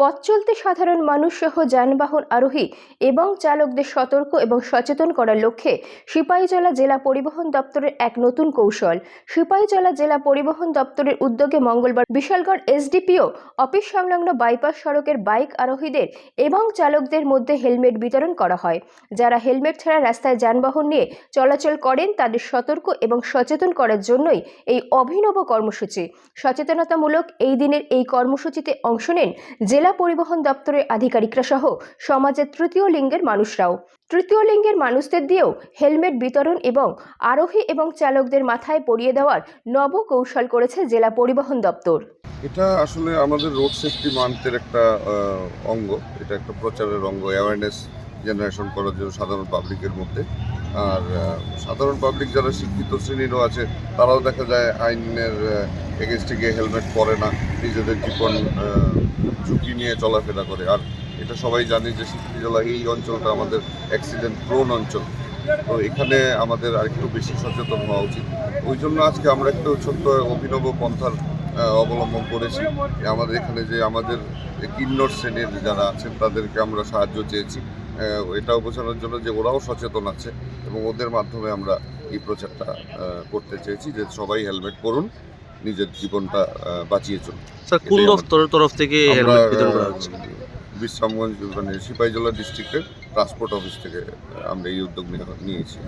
পথ চলতে সাধারণ মানুষ সহ যানবাহন আরোহী এবং চালকদের সতর্ক এবং সচেতন করার লক্ষ্যে সিপাহীজলা জেলা পরিবহন দপ্তরের এক নতুন কৌশল। সিপাহীজলা জেলা পরিবহন দপ্তরের উদ্যোগে মঙ্গলবার বিশালগড় এসডিপিও অফিস সংলগ্ন বাইপাস সড়কের বাইক আরোহীদের এবং চালকদের মধ্যে হেলমেট বিতরণ করা হয়। যারা হেলমেট ছাড়া রাস্তায় যানবাহন নিয়ে চলাচল করেন, তাদের সতর্ক এবং সচেতন করার জন্যই এই অভিনব কর্মসূচি। সচেতনতামূলক এই দিনের এই কর্মসূচিতে অংশ নেন জেলা পরিবহন দপ্তরের আধিকারিকরা সহ সমাজের তৃতীয় লিঙ্গের মানুষরাও। তৃতীয় লিঙ্গের মানুষদের দিয়েও হেলমেট বিতরণ এবং আরোহী এবং চালকদের মাথায় পরিয়ে দেওয়ার নব কৌশল করেছে জেলা পরিবহন দপ্তর। এটা আসলে আমাদের রোড সেফটি মান্থের একটা অঙ্গ। এটা একটা প্রচারের অঙ্গ। অ্যাওয়ারনেস জেনারেশন করার জন্য সাধারণ পাবলিকের মধ্যে। আর সাধারণ পাবলিক যারা শিক্ষিত শ্রেণীরও আছে, তারাও দেখা যায় আইনের এগেনস্টে গিয়ে হেলমেট পরে না। নিজেদের জীবন ঝুঁকি নিয়ে চলাফেরা করে। আর এটা সবাই জানে যে শিক্ষিত জেলা এই অঞ্চলটা আমাদের অ্যাক্সিডেন্ট প্রোন অঞ্চল। তো এখানে আমাদের আরেকটু বেশি সচেতন হওয়া উচিত। ওই জন্য আজকে আমরা একটু ছোট্ট অভিনব পন্থার অবলম্বন করেছি। আমাদের এখানে যে আমাদের কিন্নর শ্রেণির যারা আছেন, তাদেরকে আমরা সাহায্য চেয়েছি। এটাও বোঝানোর জন্য যে ওরাও সচেতন আছে এবং ওদের মাধ্যমে আমরা এই প্রচারটা করতে চেয়েছি যে সবাই হেলমেট পরুন। নিজের জীবনটা বাঁচিয়ে চলুন স্যার কোন দফতরের দপ্তরের তরফ থেকে আমরা হেলমেট বিতরণ করা হচ্ছে? বিশ্রামগঞ্জ মানে সিপাহীজলা ডিস্ট্রিক্টের ট্রান্সপোর্ট অফিস থেকে আমরা এই উদ্যোগ নিয়েছি।